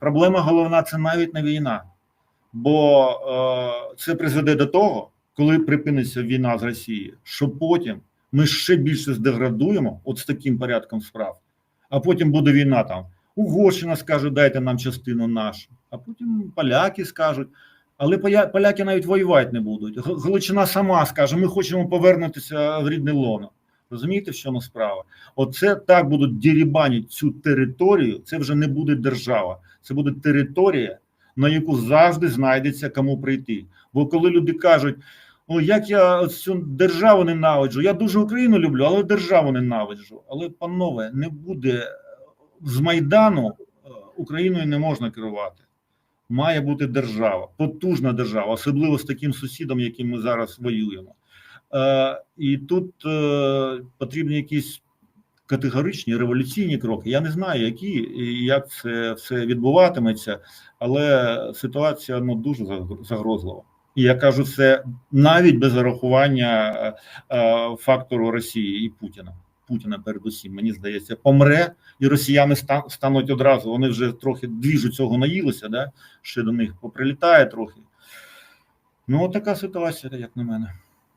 Проблема головна це навіть не війна, бо е, це призведе до того, коли припиниться війна з Росією, що потім ми ще більше здеградуємо от з таким порядком справ, а потім буде війна там. Угорщина скаже, дайте нам частину нашу, а потім поляки скажуть. Але поляки навіть воювати не будуть. Галичина сама скаже: ми хочемо повернутися в рідне лоно. Розумієте, в чому справа? Оце так будуть дірібані цю територію. Це вже не буде держава, це буде територія, на яку завжди знайдеться кому прийти. Бо коли люди кажуть, о, як я цю державу ненавиджу, я дуже Україну люблю, але державу ненавиджу. Але, панове, не буде з Майдану е, Україною не можна керувати. Має бути держава, потужна держава, особливо з таким сусідом, яким ми зараз воюємо. Е, і тут е, потрібні якісь категоричні революційні кроки. Я не знаю, які і як це все відбуватиметься, але ситуація ну дуже загрозлива. І я кажу це навіть без зарахування е, фактору Росії і Путіна. Путіна передусім, мені здається, помре, і росіяни стануть одразу. Вони вже трохи двіжу цього наїлися, да? ще до них поприлітає трохи. Ну, така ситуація, як на мене.